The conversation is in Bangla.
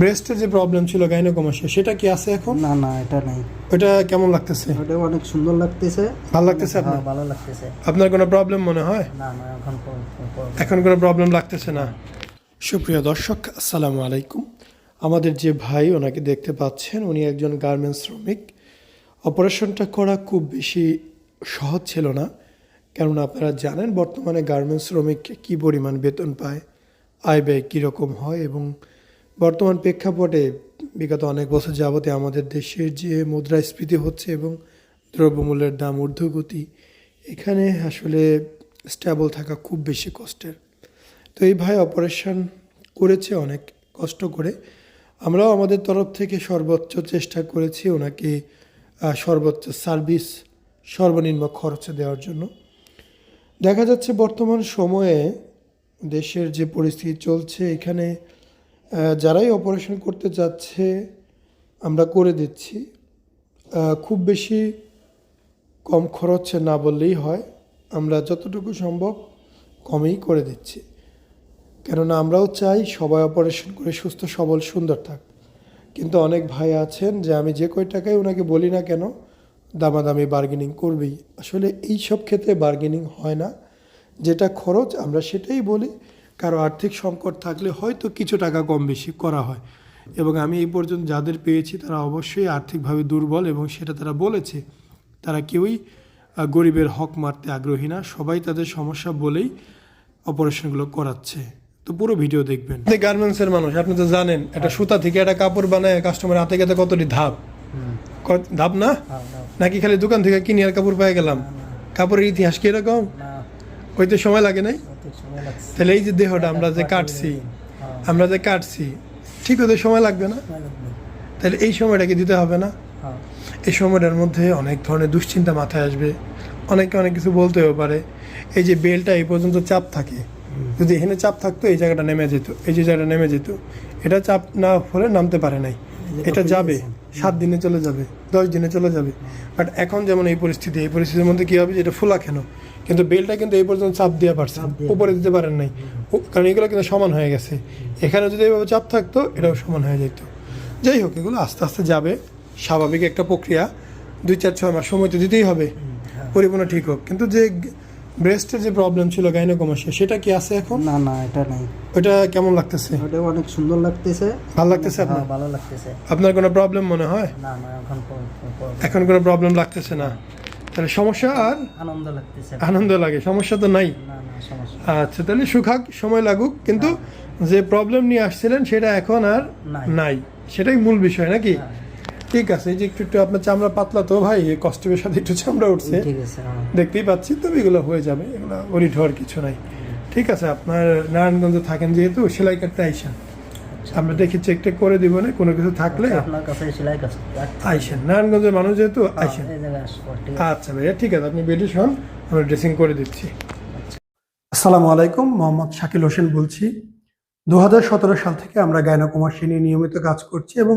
ব্রেস্টের যে প্রবলেম ছিল গাইনোকমাসে সেটা কি আছে এখন? না না এটা নেই। ওটা কেমন লাগতেছে? ওটা অনেক সুন্দর লাগতেছে। ভালো লাগতেছে আপনার? হ্যাঁ ভালো লাগতেছে। আপনার কোনো প্রবলেম মনে হয়? না না এখন এখন কোনো প্রবলেম লাগতেছে না? সুপ্রিয় দর্শক আসসালামু আলাইকুম। আমাদের যে ভাই ওনাকে দেখতে পাচ্ছেন উনি একজন গার্মেন্টস শ্রমিক। অপারেশনটা করা খুব বেশি সহজ ছিল না। কেননা আপনারা জানেন বর্তমানে গার্মেন্টস শ্রমিক কী পরিমাণ বেতন পায় আয় ব্যয় কীরকম হয় এবং বর্তমান প্রেক্ষাপটে বিগত অনেক বছর যাবতে আমাদের দেশের যে মুদ্রাস্ফীতি হচ্ছে এবং দ্রব্যমূল্যের দাম ঊর্ধ্বগতি, এখানে আসলে স্টেবল থাকা খুব বেশি কষ্টের। তো এই ভাই অপারেশন করেছে অনেক কষ্ট করে। আমরাও আমাদের তরফ থেকে সর্বোচ্চ চেষ্টা করেছি ওনাকে সর্বোচ্চ সার্ভিস সর্বনিম্ন খরচে দেওয়ার জন্য। দেখা যাচ্ছে বর্তমান সময়ে দেশের যে পরিস্থিতি চলছে, এখানে যারাই অপারেশন করতে যাচ্ছে, আমরা করে দিচ্ছি। খুব বেশি কম খরচে না বললেই হয়, আমরা যতটুকু সম্ভব কমেই করে দিচ্ছি। কেননা আমরাও চাই সবাই অপারেশন করে সুস্থ, সবল, সুন্দর থাক। কিন্তু অনেক ভাই আছেন যে আমি যে কয় টাকায় ওনাকে বলি না কেন, দামাদামি বার্গেনিং করবেই। আসলে এই সব ক্ষেত্রে বার্গেনিং হয় না। যেটা খরচ আমরা সেটাই বলি কারও আর্থিক সংকট থাকলে হয়তো কিছু টাকা কম বেশি করা হয়। এবং আমি এই পর্যন্ত যাদের পেয়েছি তারা অবশ্যই আর্থিকভাবে দুর্বল এবং সেটা তারা বলেছে তারা কেউই গরিবের হক মারতে আগ্রহী না। সবাই তাদের সমস্যা বলেই অপারেশনগুলো করাচ্ছে। তো পুরো ভিডিও দেখবেন। গার্মেন্টসের মানুষ আপনি তো জানেন একটা সুতা থেকে একটা কাপড় বানায় কাস্টমার হাতে গেতে কতটি ধাপ? ধাপ না? হ্যাঁ, নাকি খালি দোকান থেকে কিনে আর কাপড় পেয়ে গেলাম? কাপড়ের ইতিহাস কীরকম হইতে সময় লাগে নাই? তাহলে এই যে দেহটা আমরা যে কাটছি হ্যাঁ, আমরা যে কাটছি ঠিক হতে সময় লাগবে না? তাহলে এই সময়টাকে দিতে হবে না? হ্যাঁ, এই সময়টার মধ্যে অনেক ধরনের দুশ্চিন্তা মাথায় আসবে। অনেকে অনেক কিছু বলতেও পারে। এই যে বেলটা এই পর্যন্ত চাপ থাকে। যদি এখানে চাপ থাকতো এই জায়গাটা নেমে যেত। এই যে জায়গাটা নেমে যেত এটা চাপ না হলে নামতে পারে নাই। এটা যাবে সাত দিনে চলে যাবে দশ দিনে চলে যাবে। বাট এখন যেমন এই পরিস্থিতি এই পরিস্থিতির মধ্যে কী হবে যে এটা ফোলা কেন? কিন্তু বেলটা কিন্তু এই পর্যন্ত চাপ দিয়ে পারছে উপরে দিতে পারেন নাই। কারণ এগুলো কিন্তু সমান হয়ে গেছে। এখানে যদি এইভাবে চাপ থাকতো এটাও সমান হয়ে যেত। যাই হোক এগুলো আস্তে আস্তে যাবে। স্বাভাবিক একটা প্রক্রিয়া। দুই চার ছয় মাস সময় তো দিতেই হবে। পরিপূর্ণ ঠিক হোক। কিন্তু যে ব্রেস্টের যে প্রবলেম ছিল গাইনোকমাসে সেটা কি আছে এখন? না না এটা নেই। ওটা কেমন লাগতেছে? ওটা অনেক সুন্দর লাগতেছে। ভালো লাগতেছে আপনার? হ্যাঁ ভালো লাগতেছে। আপনার কোনো প্রবলেম মনে হয়? না না এখন এখন কোনো প্রবলেম লাগতেছে না? তাহলে সমস্যা আর? আনন্দ লাগতেছে। আনন্দ লাগে সমস্যা তো নাই। না না সমস্যা আচ্ছা তাহলে সুখাক সময় লাগুক কিন্তু যে প্রবলেম নিয়ে আসছিলেন সেটা এখন আর নাই। নাই। সেটাই মূল বিষয় নাকি? হ্যাঁ, ঠিক আছে এই যে একটু একটু আপনার চামড়া পাতলা তো ভাই কষ্টের সাথে একটু চামড়া উঠছে। ঠিক আছে হ্যাঁ। দেখতেই পাচ্ছি তবে এগুলো হয়ে যাবে এগুলো ওরিট হওয়ার কিছু নাই। ঠিক আছে আপনার নারায়ণগঞ্জে থাকেন যেহেতু সেলাই কাটতে আইসেন। আমরা দেখি চেক টেক করে দিব না কোনো কিছু থাকলে আপনার কাছে সেলাই কাজ আইসেন নারায়ণগঞ্জের মানুষ যেহেতু আইসেন। ঠিক আছে। আচ্ছা ভাইয়া ঠিক আছে আপনি বেডিস হন আমরা ড্রেসিং করে দিচ্ছি। আসসালামু আলাইকুম মোহাম্মদ শাকিল হোসেন বলছি। দু হাজার সতেরো সাল থেকে আমরা গায়নাকুমাসী নিয়ে নিয়মিত কাজ করছি এবং